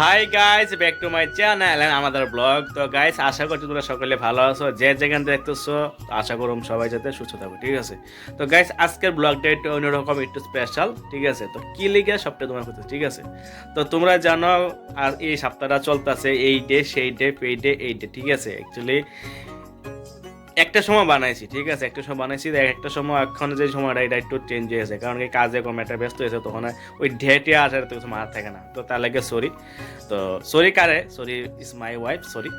Hi guys back to my channel আমাদের blog তো guys আশা করছি তোমরা সকলে ভালো আছো। যে যেখান দেখতেছো, আশা করুম সবাই যাতে সুস্থ থাকো, ঠিক আছে? তো গাইস আজকের ব্লগটা একটু অন্যরকম, একটু স্পেশাল ঠিক আছে? তো কি লিগে সবটা তোমার হচ্ছে ঠিক আছে? তো তোমরা জানো আর এই সপ্তাহটা চলতেছে এই ডে সেই ডে এই ডে এই ডে ঠিক আছে? অ্যাকচুয়ালি একটা সময় বানাইছি, ঠিক আছে? একটা সময় বানাইছি একটা সময় এখন যে সময়টা, এটা একটু চেঞ্জ হয়েছে কারণ কি কাজে কম একটা ব্যস্ত হয়েছে, তখন ওই ডেটে আসার তো কিছু মার থাকে না। তো তার লাগে সরি তো সরি কারে? Sorry is my wife sorry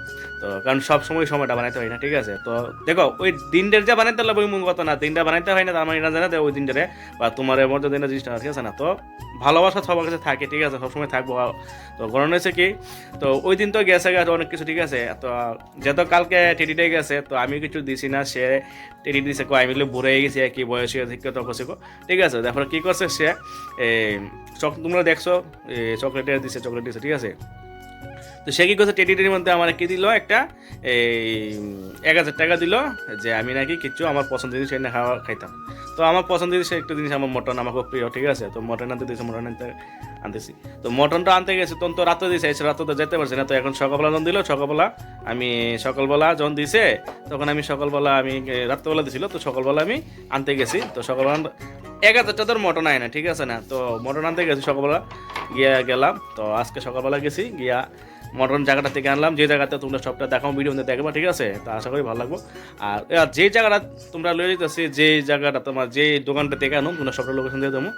তো কারণ সব সময় সময়টা বানাইতে হয় না, ঠিক আছে? তো দেখো, ওই দিনটার যা বানাইতে হবে ওই মূল কথা না? দিনটা বানাইতে হয় না, তার মানে এটা জানা ওই দিনটারে, বা তোমার মধ্যে দিনটা জিনিসটা ঠিক আছে না? তো ভালোবাসা সবার কাছে থাকে, ঠিক আছে, সবসময় থাকব। তো গরম হয়েছে কি, তো ওই দিন তো গেছে গেছে অনেক কিছু, ঠিক আছে, তো যেহেতু কালকে টেডিটাই গেছে, তো আমি কিছু দিছি না, সে টেডি দিছে কো আমি বুড়ে গেছি কি বয়স হয়েছে তো কছে ঠিক আছে, তারপরে কি করছে সে চক তোমরা দেখছ চকলেটের দিছে, চকলেট দিছে, ঠিক আছে তো সে কি করছে টেডি মধ্যে আমার কি দিল একটা, এই, এক হাজার টাকা দিল যে আমি নাকি কিছু আমার পছন্দের জিনিস এনে খাওয়া, খাইতাম। তো আমার পছন্দের জিনিস একটা জিনিস আমার মটন আমার খুব প্রিয়, ঠিক আছে? তো মটন আনতে দিয়েছে, মটন আনতে আনতেছি। তো মটনটা আনতে গেছে, তখন তো রাতে দিয়েছে এসে রাতে তো যেতে পারছি না। তো এখন সকালবেলা যখন দিল, সকালবেলা আমি, সকালবেলা যখন দিছে তখন আমি সকালবেলা আমি রাত্রেবেলা দিছিল তো সকালবেলা আমি আনতে গেছি। তো সকালবেলা এক হাজারটা তোর মটন আয় না, ঠিক আছে না? তো মটন আনতে গেছি সকালবেলা, গিয়া গেলাম। তো আজকে সকালবেলা গেছি, গিয়া মটন জায়গাটা থেকে আনলাম, যে জায়গাতে তোমরা সবটা দেখাও ভিডিও দেখবা, ঠিক আছে? তা আশা করি ভালো লাগবো। আর যে জায়গাটা তোমরা লয়ে যেতেছি, যে জায়গাটা তোমার, যে দোকানটা থেকে আনো, তোমরা সবটা লোকেশন দিয়ে দেবো।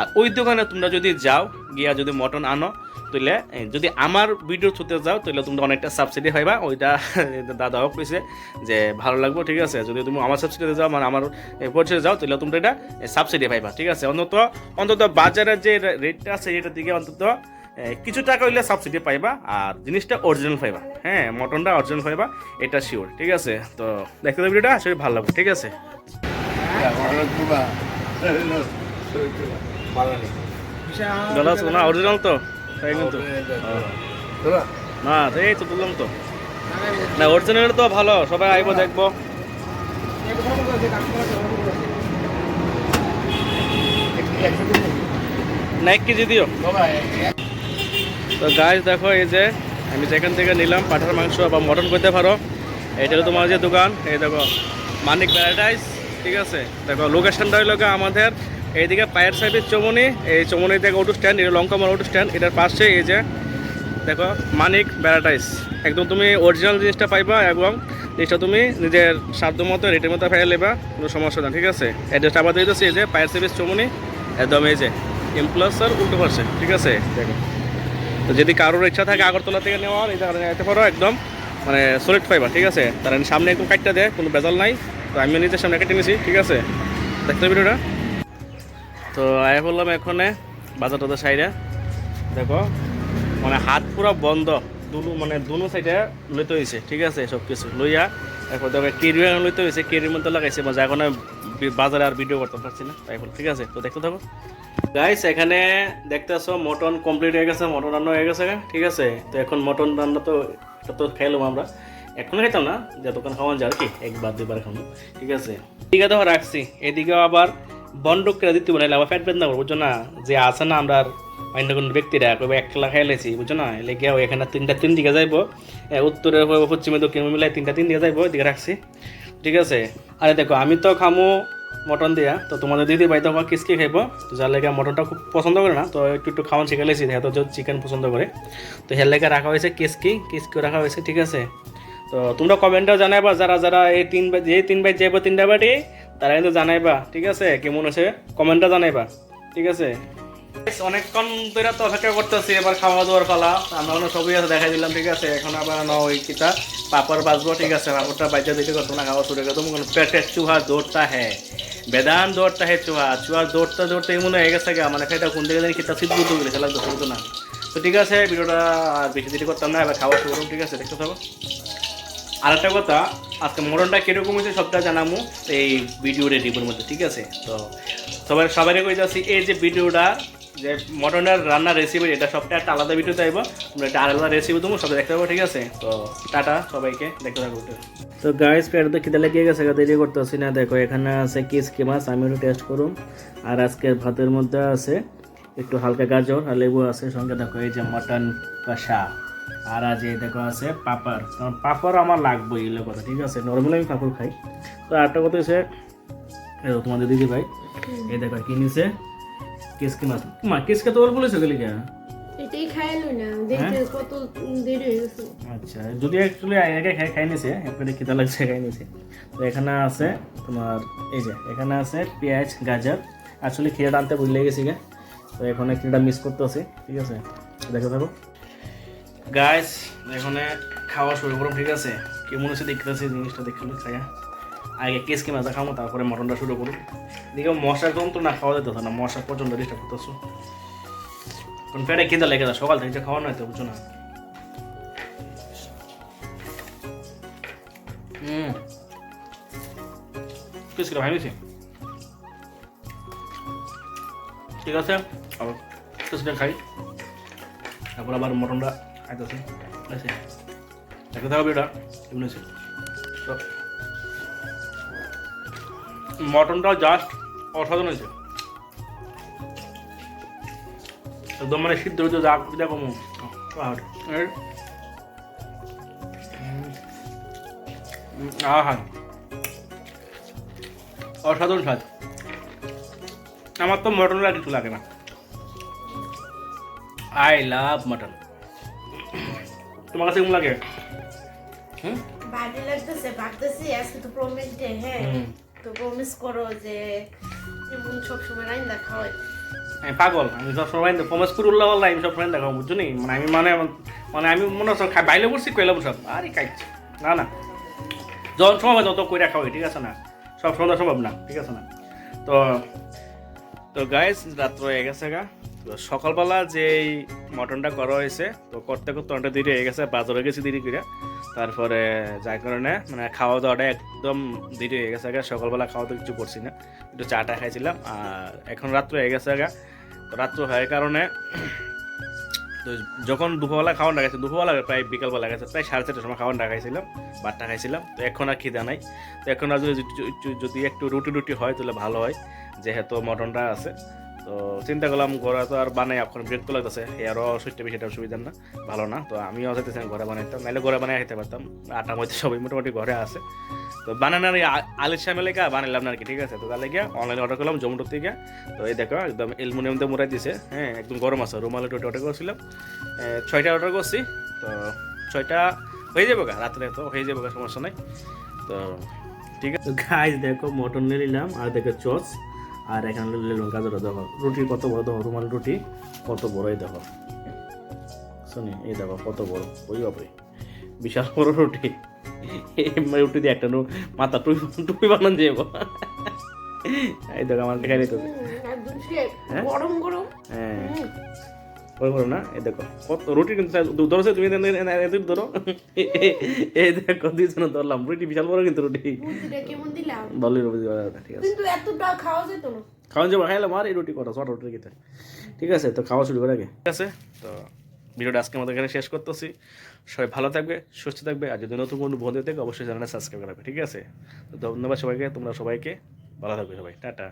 আর ওই দোকানে তোমরা যদি যাও, গিয়া যদি মটন আনো, তাহলে যদি আমার ভিডিও থুতে যাও, তাহলে তোমরা অনেকটা সাবসিডি পাইবা। ওইটা দাদাও কইছে যে ভালো লাগবে, ঠিক আছে? যদি তুমি আমার সাবসিডিতে যাও মানে আমার পরিচয় যাও, তাহলে তোমরা এটা সাবসিডি পাইবা, ঠিক আছে? অন্তত অন্তত বাজারের যে রেটটা আছে, এটার দিকে অন্তত কিছু টাকা হইলে সাবসিডি পাইবা আর জিনিসটা অরিজিনাল পাইবা। হ্যাঁ মটনটা অরিজিনাল পাইবা, এটা শিওর ঠিক আছে? তো দেখতে তো ভিডিওটা আসলে ভালো লাগবে, ঠিক আছে? না? অরিজিনাল তো? না, এই তো বললাম তো। না অরিজিনাল তো ভালো, সবাই আইবো, দেখব। না, এক কেজি দিও। তো গাছ দেখো এই যে, আমি যেখান থেকে নিলাম পাঠার মাংস বা মটন করতে পারো, এটা হলো তোমার যে দোকান। এই দেখো, মানিক প্যারাডাইস ঠিক আছে? দেখো লোকেশনটা হইল আমাদের এইদিকে পায়ের সাইডের চমনি, এই চমনি থেকে অটো স্ট্যান্ড এটা লঙ্কামার অটো স্ট্যান্ড এটার পাশে এই যে, দেখো, মানিক প্যারাডাইস একদম তুমি অরিজিনাল জিনিসটা পাইবা এবং জিনিসটা তুমি নিজের সাধ্য মতো রেটের মতো পাইয়া নেবা, কোনো সমস্যা না ঠিক আছে? অ্যাড্রেসটা আবার দিচ্ছি এই যে পায়ের সার্ভিস চমনি, একদম এই যে এমপ্লাসার উল্টো পাশে, ঠিক আছে? দেখো। তো যদি কারোর ইচ্ছা থাকে আগরতলা থেকে নেওয়ার, এই জায়গায় নিতে পারো একদম। মানে সলিড ফাইবার ঠিক আছে? তারা সামনে একদম কাটটা দেয়, কোনো বেজাল নাই। তো আমিও নিজের সামনে কেটে নিয়েছি ঠিক আছে? দেখতে ভিডিওটা। তো আয়া বললাম এখানে, বাজার টাজার সাইডে। দেখো মানে হাত পুরো বন্ধ। দুলু মানে দুনো সাইডে লইতে হয়েছে ঠিক আছে? সব কিছু লইয়া এরপর দেখো কেরিয়ার লইতে হয়েছে কেরির মধ্যে লাগাইছে মজা এখন বাজারে আর ভিডিও করতে পারছি না। তাই ঠিক আছে, তো দেখতে থাকো। গাইস এখানে দেখতেছো মটন কমপ্লিট হয়ে গেছে, মটন রান্না হয়ে গেছে ঠিক আছে। তো এখন মটন রান্না তো এটা তো খাইলাম আমরা। এখন খাইতাম না, যে দোকান খাওয়ান যায় আর কি? একবার দুবার খাব ঠিক আছে। এদিকে তো রাখছি এদিকেও আবার বন্ডক করে দিতে পারে আবার ফ্যাট বেদনা করব, বুঝছ না? যে আছে না আমরা অন্য কোনো ব্যক্তিরা কবে একলা খাইলেছি বুঝছ না? এলে গিয়ে এখানে তিনটা তিন দিকে যাইবো। উত্তরে পশ্চিমে দক্ষিণে মিলাই তিনটা তিন দিকে যাইবো এদিকে রাখছি। ঠিক আছে? আরে দেখো, আমি তো খামো মটন দিয়া, তো তোমাদের দিদি ভাই তো কিসকি খাইবো? তো যার লেগে মটনটা খুব পছন্দ করে না, তো একটু একটু খাওয়ান শিখালেছি হ্যাঁ তো চিকেন পছন্দ করে। তো হের লেগে রাখা হয়েছে কিসকি কিসকি রাখা হয়েছে, ঠিক আছে? তো তোমরা কমেন্টও জানাইবা, যারা যারা এই তিন বা যে তিন বাইর যাইবো তিনটা বাড়ি তারা কিন্তু জানাইবা, ঠিক আছে? কেমন আছে কমেন্টটা জানাইবা, ঠিক আছে? অনেকক্ষণ ধরে তো অপেক্ষা করতেছি, এবার খাওয়া দাওয়ার পালা। আমরা সবই আছে, দেখাই দিলাম, ঠিক আছে? এখন আবার না ওই কিতা, পাপড় বাজবো ঠিক আছে? পাপড়টা বাজা দিতে করতো না, খাওয়া শুরু করে তুমি পেটে চুহা দৌড়তা হ্যাঁ বেদান দৌড়তা হে চুহা। চুহা দৌড়তে দৌড়তে এমন হয়ে গেছে মানে সেটা কোন দিকে জানি কিতা সিদ্ধ উঠে গেছে লাগতো শুরু না। তো ঠিক আছে, ভিডিওটা আর বেশি দেরি করতাম না, এবার খাওয়া শুরু ঠিক আছে? দেখতে থাকো। আর একটা কথা, আজকে মরণটা কীরকম হয়েছে সবটা জানামু এই ভিডিও রেডিপোর মধ্যে, ঠিক আছে? তো সবাই সবাই কই যাচ্ছি এই যে ভিডিওটা যে মটনের রান্নার রেসিপি এটা সবটা একটা আলাদা ভিডিও চাইব আমরা একটা আলাদা রেসিপি দেবো সবাই দেখতে পাবো, ঠিক আছে? তো টাটা সবাইকে, দেখতে থাকব তো গাইস পেট তো খিদে লেগে গেছে দেরি করতেছি না। দেখো, এখানে আছে কিসকি মাছ আমি একটু টেস্ট করুম। আর আজকের ভাতের মধ্যে আছে একটু হালকা গাজর আর লেবু আছে, সঙ্গে দেখো এই যে মটন কষা। আর আজ এই দেখো আছে পাপড়। কারণ পাপড় আমার লাগবে এগুলো কথা ঠিক আছে? নর্মালি আমি পাপড় খাই। তো আরেকটা কথা হচ্ছে তোমাদের দিদি ভাই এই দেখো কি নিছে? কেসকে মাছ মা কেসকে তো বলেছ গেলি কে এটাই খাইলো না দেখতে কত দেরি হয়ে গেছে। আচ্ছা যদি অ্যাকচুয়ালি আগে খাই খাই নিছে একবারে খিদা লাগছে খাই নিছে। তো এখানে আছে তোমার এই যে এখানে আছে পেঁয়াজ গাজর। আসলে খেয়ে আনতে ভুলে গেছি গে। তো এখানে কিটা মিস করতেছি ঠিক আছে? দেখে থাকো। গাইস এখানে খাওয়া শুরু করুন ঠিক আছে? কেমন হচ্ছে দেখতেছি জিনিসটা দেখলে খাইয়া আগে কেসকে মাথা খাব তারপরে মটনটা শুরু করুন দেখো মশা যন্ত্র না খাওয়া যেত না, মশা পর্যন্ত ডিস্টার্ব করতেছো। কোন পেটে খিদা লেগে যায়, সকাল থেকে খাওয়া নয় তো, বুঝছ না? হুম। কিস ভাই ঠিক আছে কিস খাই। তারপর আবার মটনটা খাইতেছি। আছে। দেখতে থাকবে এটা মটনটা জাস্ট অসাধারণ হয়েছে। একদম মানে সিদ্ধ হয়েছে যা যা কম আহা। অসাধারণ স্বাদ। আমার তো মটন আর কিছু লাগে না। আই লাভ মটন তোমার কাছে কেমন লাগে? হুম? ভালো লাগতেছে ভাবতেছি আজকে তো প্রমিস ডে হ্যাঁ। তো প্রমিস করো যে এমন সবসময় দেখা হয়। আমি পাগল, আমি সব সময় প্রমেশ করে উল্লাহ আল্লাহ আমি সব সময় দেখাবো বুঝছ নি? মানে আমি মানে মানে আমি মনে হচ্ছে খাই বাইলে বসছি কইলে বসব আরে খাইছি না না। যখন সময় যত করে রাখা হয়, ঠিক আছে না? সব সময় সম্ভব না, ঠিক আছে না? তো তো গাইস রাত্র হয়ে গেছে গা। তো সকালবেলা যে মটনটা করা হয়েছে, তো করতে করতে অনেকটা দেরি হয়ে গেছে, বাজারে গেছি দেরি করে। তারপরে যার কারণে মানে খাওয়া দাওয়াটা একদম দেরি হয়ে গেছে গা সকালবেলা খাওয়া তো কিছু করছি না। একটু চাটা খাইছিলাম, আর এখন রাত্র হয়ে গেছে গা তো রাত্র হওয়ার কারণে তো যখন দুপুরবেলা খাওয়ান খাইছি দুপুরবেলা প্রায় বিকালবেলা গেছে, প্রায় সাড়ে চারটার সময় খাওয়ান খাইছিলাম, ভাতটা খাইছিলাম, তো এখন আর খিদা নাই। তো এখন আর যদি যদি একটু রুটি রুটি হয়, তাহলে ভালো হয়, যেহেতু মটনটা আছে। তো চিন্তা করলাম ঘরে তো আর বানাই, এখন বিরক্ত লাগতেছে। আরও সুইটটা বেশি এটা সুবিধা না, ভালো না। তো আমিও চাইতেছিলাম ঘরে বানাইতাম নাহলে ঘরে বানাই খেতে পারতাম। আটা মধ্যে সবাই মোটামুটি ঘরে আছে। তো বানানোর আলির সামনে লেগে বানাইলাম না আর কি, ঠিক আছে? তো তাহলে গিয়ে অনলাইনে অর্ডার করলাম জোম্যাটো থেকে। তো এই দেখো, একদম অ্যালুমিনিয়াম দিয়ে মুড়াই দিছে হ্যাঁ একদম গরম আছে। রুমালে টোটি অর্ডার করছিলাম। ছয়টা অর্ডার করছি। তো ছয়টা হয়ে যাবে গা, রাত্রে তো হয়ে যাবে গা, সমস্যা নাই। তো ঠিক আছে। গাইজ দেখো মটন নিয়ে নিলাম, আর দেখো, চচ। আর এখানে লঙ্কা গাজর দেখো রুটি কত বড় দেখো রুমাল রুটি কত বড়ই দেখো। শুনি এই দেখো কত বড় ওই বাপরে বিশাল বড় রুটি। রুটি দিয়ে একটা মাথা টুপি টুপি বানান যাব এই দেখো আমার দেখা নিতেছে একদম হ্যাঁ? গরম গরম। হ্যাঁ। ওই করো না এই দেখো কত রুটি কিন্তু তুমি ধরো। এই দেখো দুইজন ধরলাম রুটি বিশাল বড় কিন্তু রুটি। ভালোই রুটি ঠিক আছে। খাওয়া যেত না। খাওয়ান যাব খাইলাম আর এই রুটি করা রুটি খেতে ঠিক আছে তো খাওয়া শুরু করে আগে। ঠিক আছে তো ভিডিওটা আজকে আমাদের এখানে শেষ করতেছি। সবাই ভালো থাকবে সুস্থ থাকবে আর যদি নতুন কোনো বন্ধু থেকে অবশ্যই চ্যানেলটা সাবস্ক্রাইব করবে ঠিক আছে? তো ধন্যবাদ সবাইকে তোমরা সবাইকে ভালো থাকবে সবাই টাটা।